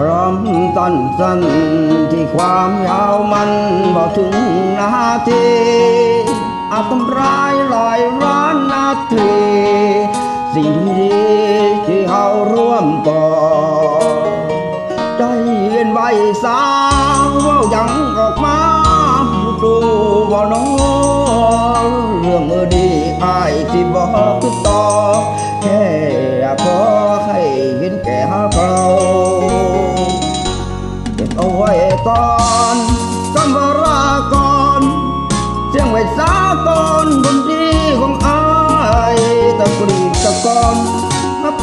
สั้นสั้นที่ความยาวมันบอกถึงนาทีอาจทำร้ายหลายร้านนาทีสิ่งดีที่เราร่วมก่อใจเย็นไว้สาวว่ายังออกมาดูว่าน้องเรื่องอดีอายที่บอกต่อ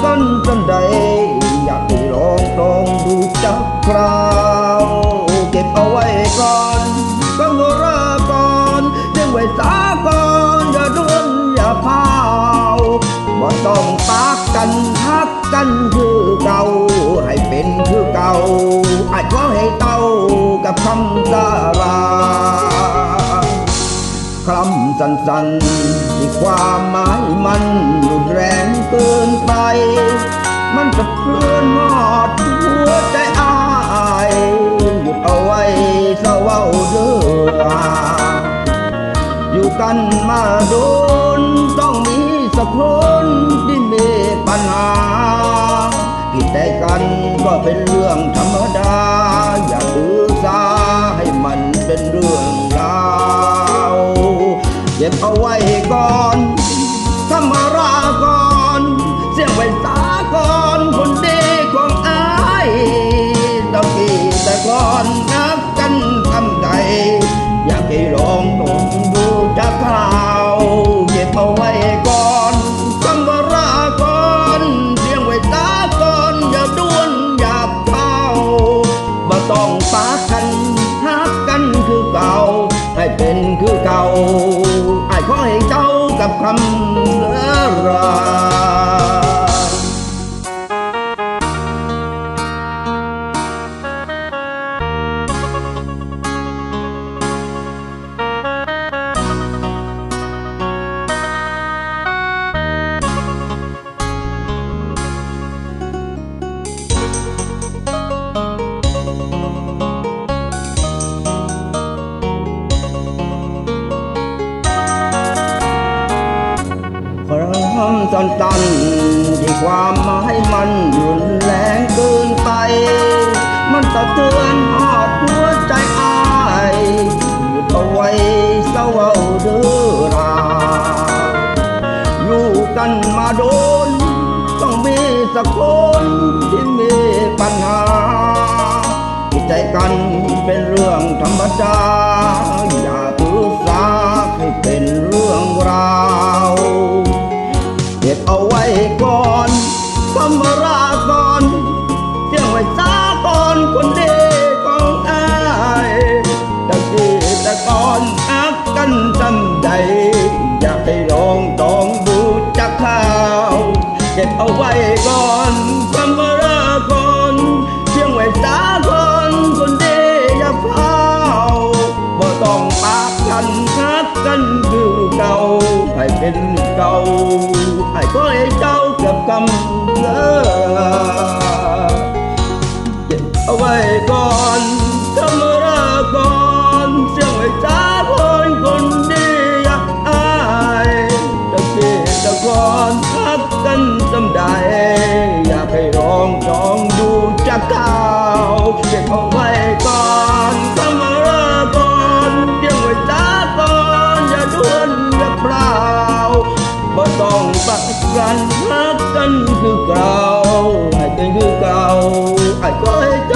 กันจนใด อยากให้ลองลองดูจักคราว เก็บเอาไว้ก่อนก็งราก่อนเลี้งไว้สาก่อนอย่าดวนอย่าพาวบ่ต้องปากกันฮักกันคือเก่า ให้เป็นคือเก่าอาจขอให้เต้ากับคำสาราคำสั้นๆ มันสะเทือนหอดหัวใจอายหยุดเอาไว้เศร้าเว้าเด้ออยู่กันมาโดนต้องมีสักคนที่มีปัญหาผิดใจกันก็เป็นเรื่องธรรมดา กับคำเลิราำตันตันๆที่ความหมายมันรุนแรงเกินไป มันสะเทือนหอดหัวใจอายหยุดเอาไว้เศร้าเด้อราอยู่กันมาโดน ต้องมีสักคนที่มีปัญหาใจกันเป็นเรื่องธรรมดา เ hát cánh cứ cao lại cánh cứ cao. Ai có hết